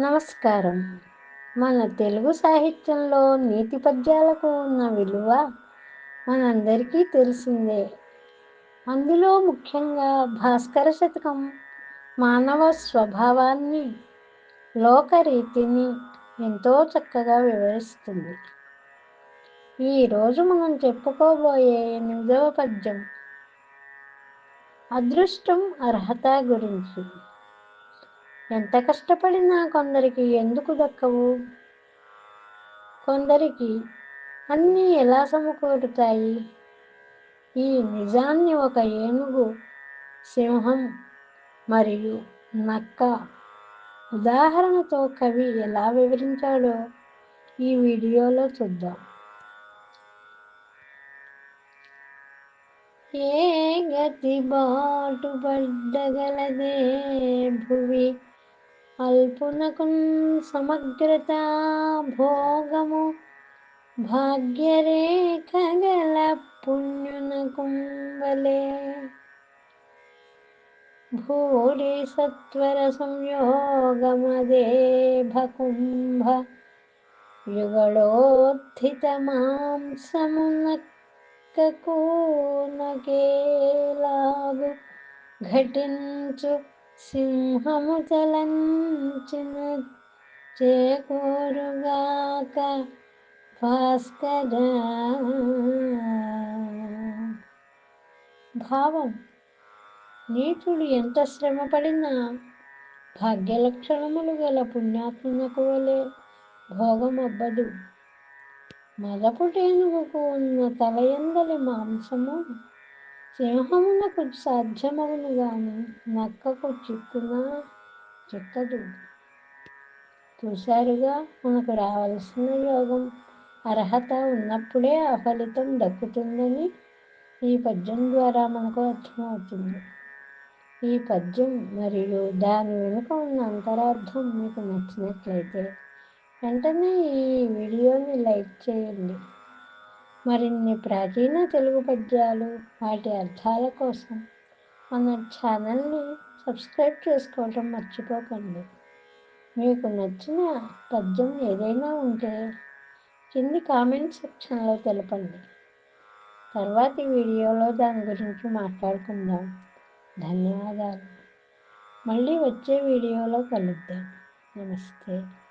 నమస్కారం. మన తెలుగు సాహిత్యంలో నీతి పద్యాలకు ఉన్న విలువ మనందరికీ తెలిసిందే. అందులో ముఖ్యంగా భాస్కర శతకం మానవ స్వభావాన్ని లోకరీతిని ఎంతో చక్కగా వివరిస్తుంది. ఈరోజు మనం చెప్పుకోబోయే ఎనిమిదవ పద్యం అదృష్టం అర్హత గురించి. ఎంత కష్టపడినా కొందరికి ఎందుకు దక్కవు? కొందరికి అన్నీ ఎలా సమకూరుతాయి? ఈ నిజాన్ని ఒక ఏనుగు సింహం మరియు నక్క ఉదాహరణతో కవి ఎలా వివరించాడో ఈ వీడియోలో చూద్దాం. ఏ గతి బాటు పడ్డగలదే అల్పునకున్ సమగ్రత భోగము భాగ్యరేఖ గల పుణ్యునకుంబలే భూరి సత్వర సంయోగమదే భకుంభ యుగళోత్థిత మాంసమునక్కకూనకేలాగు ఘటించు సింహము తలంచిన చేకూరుగాక భాస్కర. భావం నీచుడు ఎంత శ్రమపడినా భాగ్యలక్షణములు గల పుణ్యాత్మునకు వలె భోగమబ్బదు. మదపుటేనుగుకు ఉన్న తలయందలి మాంసము సింహమునకు సాధ్యమవును గాని నక్కకు చిక్కున చిక్కదు చూశారుగా మనకు రావాల్సిన యోగం. అర్హత ఉన్నప్పుడే ఆ ఫలితం దక్కుతుందని ఈ పద్యం ద్వారా మనకు అర్థమవుతుంది. ఈ పద్యం మరియు దాని వెనుక ఉన్న అంతరార్థం మీకు నచ్చినట్లయితే వెంటనే ఈ వీడియోని లైక్ చేయండి. మరిన్ని ప్రాచీన తెలుగు పద్యాలు వాటి అర్థాల కోసం మన ఛానల్ని సబ్స్క్రైబ్ చేసుకోవటం మర్చిపోకండి. మీకు నచ్చిన పద్యం ఏదైనా ఉంటే కింది కామెంట్ సెక్షన్లో తెలపండి. తర్వాతి వీడియోలో దాని గురించి మాట్లాడుకుందాం. ధన్యవాదాలు. మళ్ళీ వచ్చే వీడియోలో కలుద్దాం. నమస్తే.